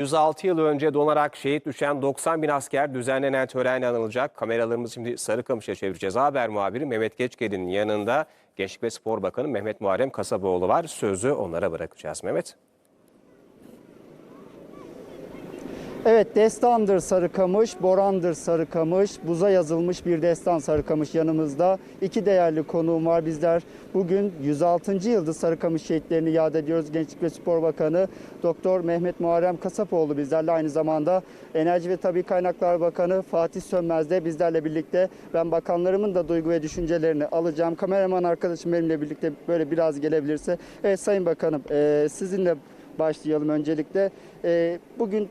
106 yıl önce donarak şehit düşen 90 bin asker düzenlenen törenle anılacak. Kameralarımızı şimdi Sarıkamış'a çevireceğiz. Haber muhabiri Mehmet Geçged'in yanında Gençlik ve Spor Bakanı Mehmet Muharrem Kasaboğlu var. Sözü onlara bırakacağız. Mehmet. Evet destandır Sarıkamış, Boran'dır Sarıkamış, buza yazılmış bir destan Sarıkamış yanımızda. İki değerli konuğum var bizler. Bugün 106. yıldız Sarıkamış şehitlerini yad ediyoruz. Gençlik ve Spor Bakanı Doktor Mehmet Muharrem Kasapoğlu bizlerle aynı zamanda Enerji ve Tabi Kaynaklar Bakanı Fatih Sönmez de bizlerle birlikte. Ben bakanlarımın da duygu ve düşüncelerini alacağım. Kameraman arkadaşım benimle birlikte böyle biraz gelebilirse. Evet Sayın Bakanım e, sizinle başlayalım öncelikle. E, bugün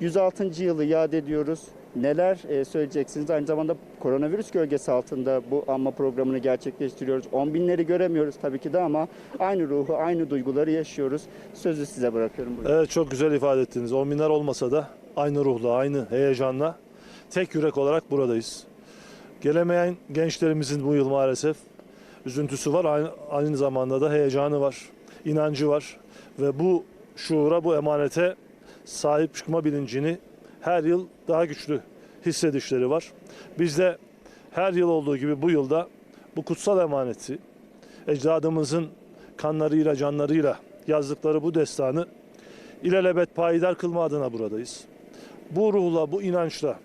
106. yılı yad ediyoruz. Neler e, söyleyeceksiniz? Aynı zamanda koronavirüs gölgesi altında bu anma programını gerçekleştiriyoruz. On binleri göremiyoruz tabii ki de ama aynı ruhu, aynı duyguları yaşıyoruz. Sözü size bırakıyorum. Buyurun. Evet çok güzel ifade ettiniz. On binler olmasa da aynı ruhla, aynı heyecanla tek yürek olarak buradayız. Gelemeyen gençlerimizin bu yıl maalesef üzüntüsü var. Aynı, aynı zamanda da heyecanı var, inancı var. Ve bu şuura, bu emanete sahip çıkma bilincini her yıl daha güçlü hissedişleri var. Biz de her yıl olduğu gibi bu yılda bu kutsal emaneti ecdadımızın kanlarıyla, canlarıyla yazdıkları bu destanı ilelebet payidar kılma adına buradayız. Bu ruhla, bu inançla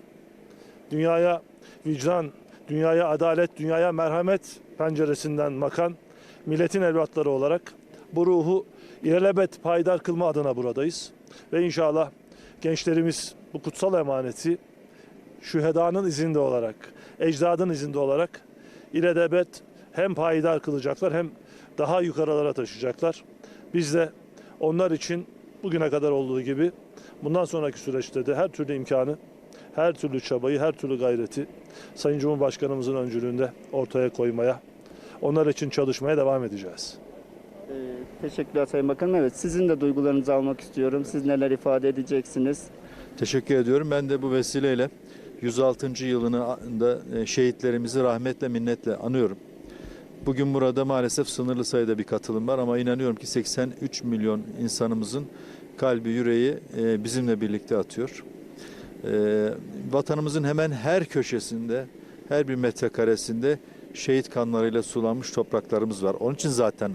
dünyaya vicdan, dünyaya adalet, dünyaya merhamet penceresinden bakan milletin evlatları olarak bu ruhu ilelebet payidar kılma adına buradayız. Ve inşallah gençlerimiz bu kutsal emaneti şühedanın izinde olarak, ecdadın izinde olarak ilelebet hem payidar kılacaklar hem daha yukarılara taşıyacaklar. Biz de onlar için bugüne kadar olduğu gibi bundan sonraki süreçte de her türlü imkanı, her türlü çabayı, her türlü gayreti Sayın Cumhurbaşkanımızın öncülüğünde ortaya koymaya, onlar için çalışmaya devam edeceğiz. Teşekkürler Sayın Bakanım. Evet sizin de duygularınızı almak istiyorum. Siz neler ifade edeceksiniz? Teşekkür ediyorum. Ben de bu vesileyle 106. yılını da e, şehitlerimizi rahmetle minnetle anıyorum. Bugün burada maalesef sınırlı sayıda bir katılım var ama inanıyorum ki 83 milyon insanımızın kalbi yüreği e, bizimle birlikte atıyor. E, Vatanımızın hemen her köşesinde, her bir metrekaresinde şehit kanlarıyla sulanmış topraklarımız var. Onun için zaten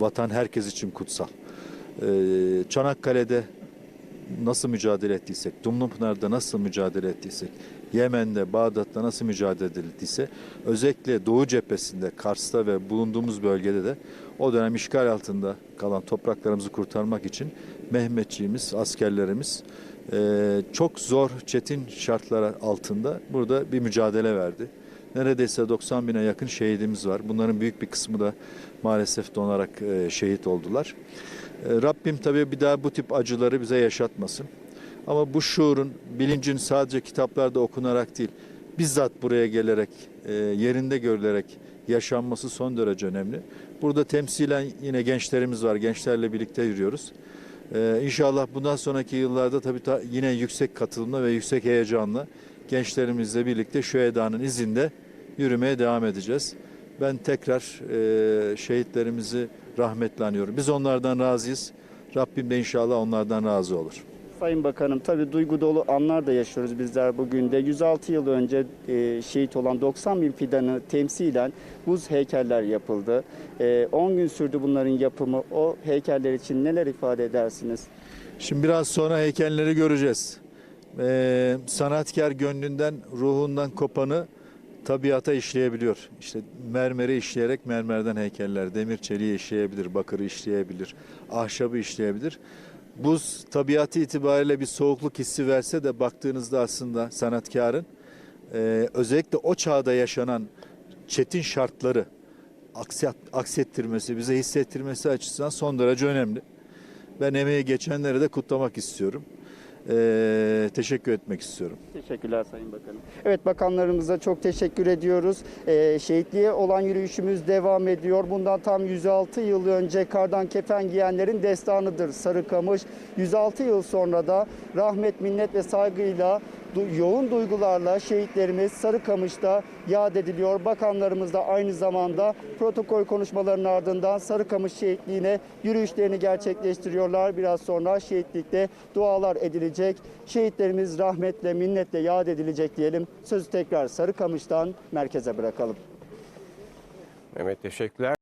vatan herkes için kutsal. E, Çanakkale'de nasıl mücadele ettiysek, Dumlupınar'da nasıl mücadele ettiysek, Yemen'de, Bağdat'ta nasıl mücadele edildiyse, özellikle Doğu cephesinde, Kars'ta ve bulunduğumuz bölgede de o dönem işgal altında kalan topraklarımızı kurtarmak için Mehmetçiğimiz, askerlerimiz eee, çok zor, çetin şartlar altında burada bir mücadele verdi. Neredeyse 90 bine yakın şehidimiz var. Bunların büyük bir kısmı da maalesef donarak eee, şehit oldular. E, Rabbim tabii bir daha bu tip acıları bize yaşatmasın. Ama bu şuurun, bilincin sadece kitaplarda okunarak değil, bizzat buraya gelerek, e, yerinde görülerek yaşanması son derece önemli. Burada temsilen yine gençlerimiz var, gençlerle birlikte yürüyoruz. E, İnşallah bundan sonraki yıllarda tabii ta- yine yüksek katılımla ve yüksek heyecanla gençlerimizle birlikte şu edanın izinde yürümeye devam edeceğiz. Ben tekrar e, şehitlerimizi rahmetle anıyorum. Biz onlardan razıyız. Rabbim de inşallah onlardan razı olur. Sayın Bakanım tabii duygu dolu anlar da yaşıyoruz bizler bugün de. 106 yıl önce e, şehit olan 90 bin fidanı temsilen buz heykeller yapıldı. E, 10 gün sürdü bunların yapımı. O heykeller için neler ifade edersiniz? Şimdi biraz sonra heykelleri göreceğiz. Ee, sanatkar gönlünden, ruhundan kopanı tabiata işleyebiliyor. İşte mermeri işleyerek mermerden heykeller, demir çeliği işleyebilir, bakırı işleyebilir, ahşabı işleyebilir. Buz tabiatı itibariyle bir soğukluk hissi verse de baktığınızda aslında sanatkarın e, özellikle o çağda yaşanan çetin şartları aksiyat, aksettirmesi, bize hissettirmesi açısından son derece önemli. Ben emeği geçenleri de kutlamak istiyorum. Ee, teşekkür etmek istiyorum. Teşekkürler Sayın Bakanım. Evet bakanlarımıza çok teşekkür ediyoruz. Ee, şehitliğe olan yürüyüşümüz devam ediyor. Bundan tam 106 yıl önce kardan kefen giyenlerin destanıdır Sarıkamış. 106 yıl sonra da rahmet, minnet ve saygıyla yoğun duygularla şehitlerimiz Sarıkamış'ta yad ediliyor. Bakanlarımız da aynı zamanda protokol konuşmalarının ardından Sarıkamış şehitliğine yürüyüşlerini gerçekleştiriyorlar. Biraz sonra şehitlikte dualar edilecek. Şehitlerimiz rahmetle, minnetle yad edilecek diyelim. Sözü tekrar Sarıkamış'tan merkeze bırakalım. Mehmet teşekkürler.